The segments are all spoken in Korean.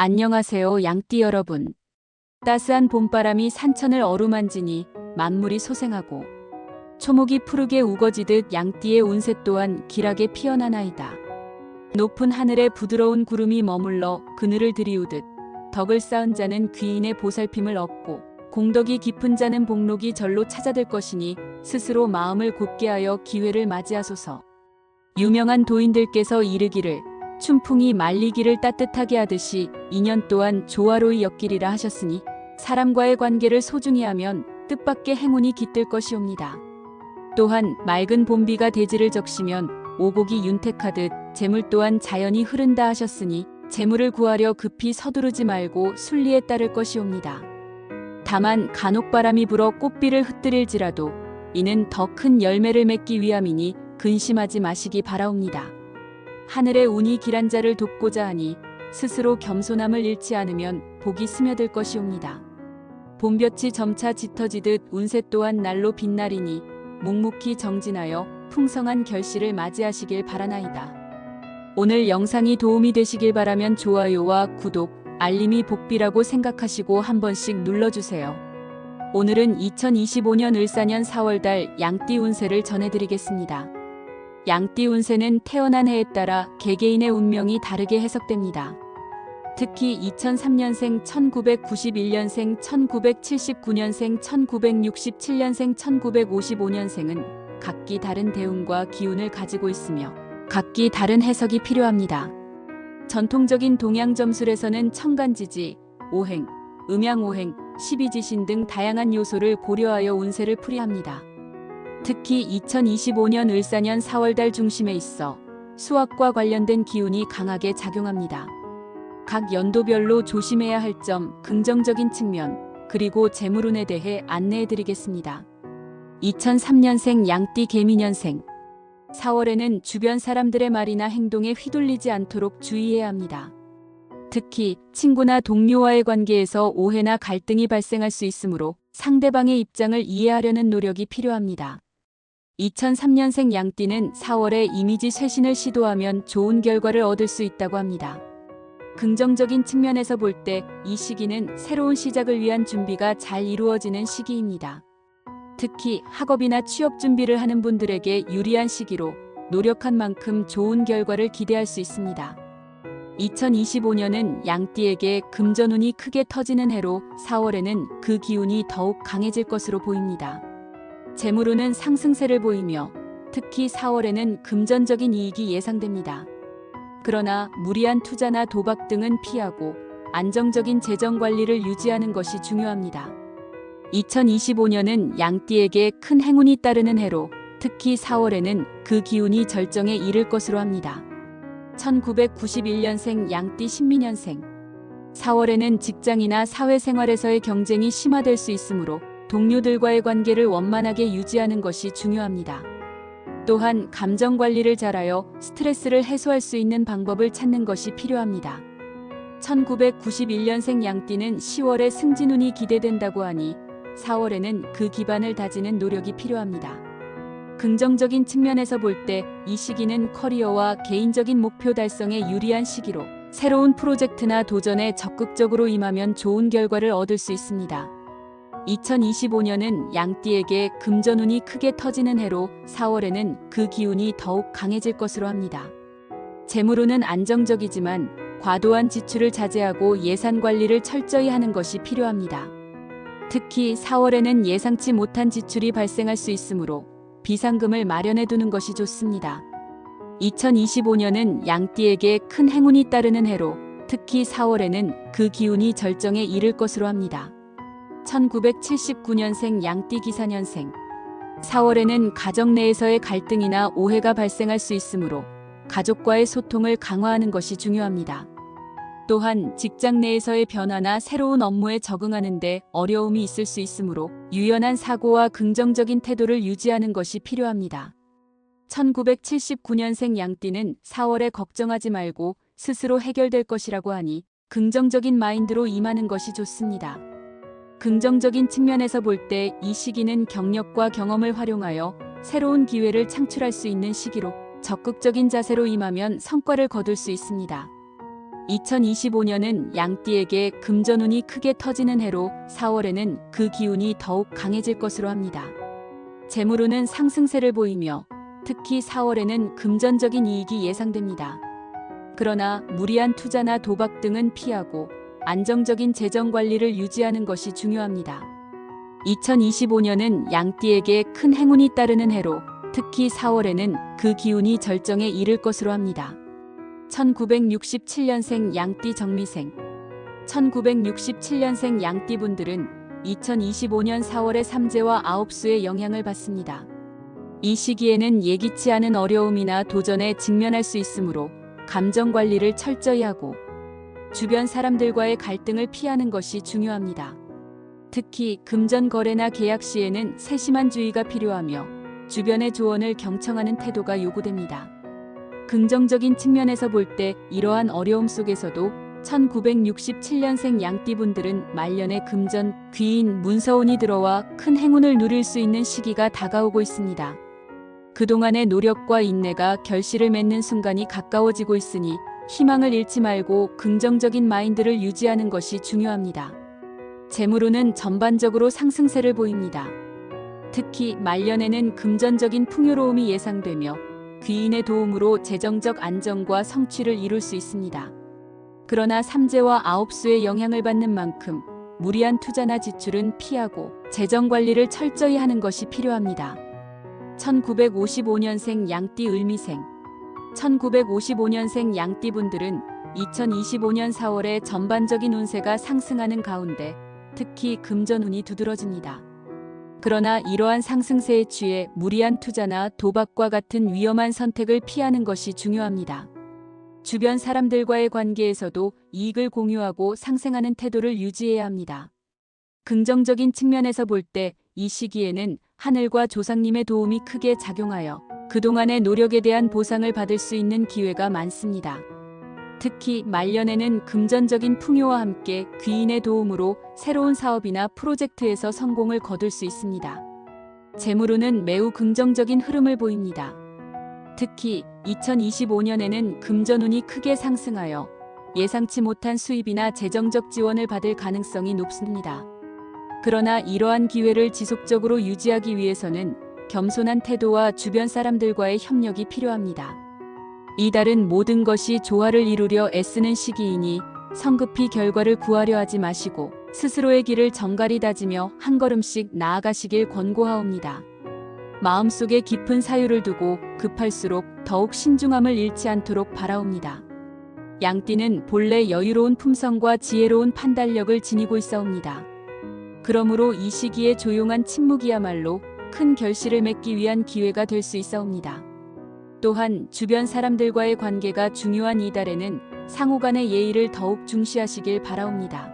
안녕하세요, 양띠 여러분. 따스한 봄바람이 산천을 어루만지니 만물이 소생하고 초목이 푸르게 우거지듯 양띠의 운세 또한 길하게 피어나나이다. 높은 하늘에 부드러운 구름이 머물러 그늘을 들이우듯 덕을 쌓은 자는 귀인의 보살핌을 얻고 공덕이 깊은 자는 복록이 절로 찾아들 것이니 스스로 마음을 굳게 하여 기회를 맞이하소서. 유명한 도인들께서 이르기를 춘풍이 말리기를 따뜻하게 하듯이 인연 또한 조화로이 엮이리라 하셨으니 사람과의 관계를 소중히 하면 뜻밖의 행운이 깃들 것이옵니다. 또한 맑은 봄비가 대지를 적시면 오곡이 윤택하듯 재물 또한 자연이 흐른다 하셨으니 재물을 구하려 급히 서두르지 말고 순리에 따를 것이옵니다. 다만 간혹 바람이 불어 꽃비를 흩뜨릴지라도 이는 더 큰 열매를 맺기 위함이니 근심하지 마시기 바라옵니다. 하늘의 운이 길한 자를 돕고자 하니 스스로 겸손함을 잃지 않으면 복이 스며들 것이옵니다. 봄볕이 점차 짙어지듯 운세 또한 날로 빛나리니 묵묵히 정진하여 풍성한 결실을 맞이하시길 바라나이다. 오늘 영상이 도움이 되시길 바라면 좋아요와 구독, 알림이 복비라고 생각하시고 한 번씩 눌러주세요. 오늘은 2025년 을사년 4월달 양띠 운세를 전해드리겠습니다. 양띠 운세는 태어난 해에 따라 개개인의 운명이 다르게 해석됩니다. 특히 2003년생, 1991년생, 1979년생, 1967년생, 1955년생은 각기 다른 대운과 기운을 가지고 있으며 각기 다른 해석이 필요합니다. 전통적인 동양 점술에서는 청간지지, 오행, 음양오행, 십이지신 등 다양한 요소를 고려하여 운세를 풀이합니다. 특히 2025년 을사년 4월달 중심에 있어 수학과 관련된 기운이 강하게 작용합니다. 각 연도별로 조심해야 할 점, 긍정적인 측면, 그리고 재물운에 대해 안내해 드리겠습니다. 2003년생 양띠 개미년생 4월에는 주변 사람들의 말이나 행동에 휘둘리지 않도록 주의해야 합니다. 특히 친구나 동료와의 관계에서 오해나 갈등이 발생할 수 있으므로 상대방의 입장을 이해하려는 노력이 필요합니다. 2003년생 양띠는 4월에 이미지 쇄신을 시도하면 좋은 결과를 얻을 수 있다고 합니다. 긍정적인 측면에서 볼 때 이 시기는 새로운 시작을 위한 준비가 잘 이루어지는 시기입니다. 특히 학업이나 취업 준비를 하는 분들에게 유리한 시기로 노력한 만큼 좋은 결과를 기대할 수 있습니다. 2025년은 양띠에게 금전운이 크게 터지는 해로 4월에는 그 기운이 더욱 강해질 것으로 보입니다. 재물운은 상승세를 보이며 특히 4월에는 금전적인 이익이 예상됩니다. 그러나 무리한 투자나 도박 등은 피하고 안정적인 재정 관리를 유지하는 것이 중요합니다. 2025년은 양띠에게 큰 행운이 따르는 해로 특히 4월에는 그 기운이 절정에 이를 것으로 합니다. 1991년생 양띠 신민년생 4월에는 직장이나 사회생활에서의 경쟁이 심화될 수 있으므로 동료들과의 관계를 원만하게 유지하는 것이 중요합니다. 또한 감정 관리를 잘하여 스트레스를 해소할 수 있는 방법을 찾는 것이 필요합니다. 1991년생 양띠는 10월에 승진운이 기대된다고 하니 4월에는 그 기반을 다지는 노력이 필요합니다. 긍정적인 측면에서 볼 때 이 시기는 커리어와 개인적인 목표 달성에 유리한 시기로 새로운 프로젝트나 도전에 적극적으로 임하면 좋은 결과를 얻을 수 있습니다. 2025년은 양띠에게 금전운이 크게 터지는 해로 4월에는 그 기운이 더욱 강해질 것으로 합니다. 재물운은 안정적이지만 과도한 지출을 자제하고 예산 관리를 철저히 하는 것이 필요합니다. 특히 4월에는 예상치 못한 지출이 발생할 수 있으므로 비상금을 마련해 두는 것이 좋습니다. 2025년은 양띠에게 큰 행운이 따르는 해로 특히 4월에는 그 기운이 절정에 이를 것으로 합니다. 1979년생 양띠 기사년생 4월에는 가정 내에서의 갈등이나 오해가 발생할 수 있으므로 가족과의 소통을 강화하는 것이 중요합니다. 또한 직장 내에서의 변화나 새로운 업무에 적응하는 데 어려움이 있을 수 있으므로 유연한 사고와 긍정적인 태도를 유지하는 것이 필요합니다. 1979년생 양띠는 4월에 걱정하지 말고 스스로 해결될 것이라고 하니 긍정적인 마인드로 임하는 것이 좋습니다. 긍정적인 측면에서 볼 때 이 시기는 경력과 경험을 활용하여 새로운 기회를 창출할 수 있는 시기로 적극적인 자세로 임하면 성과를 거둘 수 있습니다. 2025년은 양띠에게 금전운이 크게 터지는 해로 4월에는 그 기운이 더욱 강해질 것으로 합니다. 재물운은 상승세를 보이며 특히 4월에는 금전적인 이익이 예상됩니다. 그러나 무리한 투자나 도박 등은 피하고 안정적인 재정 관리를 유지하는 것이 중요합니다. 2025년은 양띠에게 큰 행운이 따르는 해로 특히 4월에는 그 기운이 절정에 이를 것으로 합니다. 1967년생 양띠 정미생 1967년생 양띠분들은 2025년 4월의 삼재와 아홉수의 영향을 받습니다. 이 시기에는 예기치 않은 어려움이나 도전에 직면할 수 있으므로 감정 관리를 철저히 하고 주변 사람들과의 갈등을 피하는 것이 중요합니다. 특히 금전 거래나 계약 시에는 세심한 주의가 필요하며 주변의 조언을 경청하는 태도가 요구됩니다. 긍정적인 측면에서 볼 때 이러한 어려움 속에서도 1967년생 양띠분들은 말년에 금전, 귀인, 문서운이 들어와 큰 행운을 누릴 수 있는 시기가 다가오고 있습니다. 그동안의 노력과 인내가 결실을 맺는 순간이 가까워지고 있으니 희망을 잃지 말고 긍정적인 마인드를 유지하는 것이 중요합니다. 재물운은 전반적으로 상승세를 보입니다. 특히 말년에는 금전적인 풍요로움이 예상되며 귀인의 도움으로 재정적 안정과 성취를 이룰 수 있습니다. 그러나 삼재와 아홉수의 영향을 받는 만큼 무리한 투자나 지출은 피하고 재정 관리를 철저히 하는 것이 필요합니다. 1955년생 양띠 을미생 1955년생 양띠분들은 2025년 4월에 전반적인 운세가 상승하는 가운데 특히 금전운이 두드러집니다. 그러나 이러한 상승세에 취해 무리한 투자나 도박과 같은 위험한 선택을 피하는 것이 중요합니다. 주변 사람들과의 관계에서도 이익을 공유하고 상생하는 태도를 유지해야 합니다. 긍정적인 측면에서 볼 때 이 시기에는 하늘과 조상님의 도움이 크게 작용하여 그동안의 노력에 대한 보상을 받을 수 있는 기회가 많습니다. 특히 말년에는 금전적인 풍요와 함께 귀인의 도움으로 새로운 사업이나 프로젝트에서 성공을 거둘 수 있습니다. 재물운은 매우 긍정적인 흐름을 보입니다. 특히 2025년에는 금전운이 크게 상승하여 예상치 못한 수입이나 재정적 지원을 받을 가능성이 높습니다. 그러나 이러한 기회를 지속적으로 유지하기 위해서는 겸손한 태도와 주변 사람들과의 협력이 필요합니다. 이달은 모든 것이 조화를 이루려 애쓰는 시기이니 성급히 결과를 구하려 하지 마시고 스스로의 길을 정갈히 다지며 한 걸음씩 나아가시길 권고하옵니다. 마음속에 깊은 사유를 두고 급할수록 더욱 신중함을 잃지 않도록 바라옵니다. 양띠는 본래 여유로운 품성과 지혜로운 판단력을 지니고 있사옵니다. 그러므로 이 시기에 조용한 침묵이야말로 큰 결실을 맺기 위한 기회가 될 수 있사옵니다. 또한 주변 사람들과의 관계가 중요한 이달에는 상호 간의 예의를 더욱 중시하시길 바라옵니다.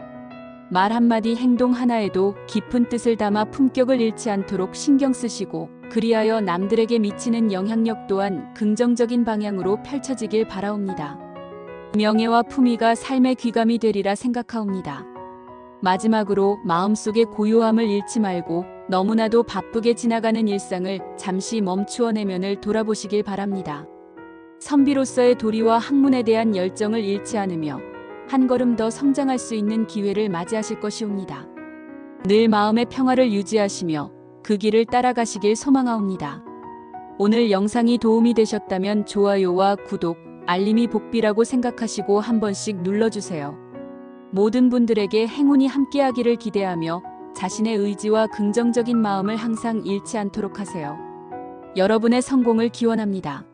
말 한마디 행동 하나에도 깊은 뜻을 담아 품격을 잃지 않도록 신경 쓰시고 그리하여 남들에게 미치는 영향력 또한 긍정적인 방향으로 펼쳐지길 바라옵니다. 명예와 품위가 삶의 귀감이 되리라 생각하옵니다. 마지막으로 마음속의 고요함을 잃지 말고 너무나도 바쁘게 지나가는 일상을 잠시 멈추어 내면을 돌아보시길 바랍니다. 선비로서의 도리와 학문에 대한 열정을 잃지 않으며 한 걸음 더 성장할 수 있는 기회를 맞이하실 것이옵니다. 늘 마음의 평화를 유지하시며 그 길을 따라가시길 소망하옵니다. 오늘 영상이 도움이 되셨다면 좋아요와 구독, 알림이 복비라고 생각하시고 한 번씩 눌러주세요. 모든 분들에게 행운이 함께하기를 기대하며 자신의 의지와 긍정적인 마음을 항상 잃지 않도록 하세요. 여러분의 성공을 기원합니다.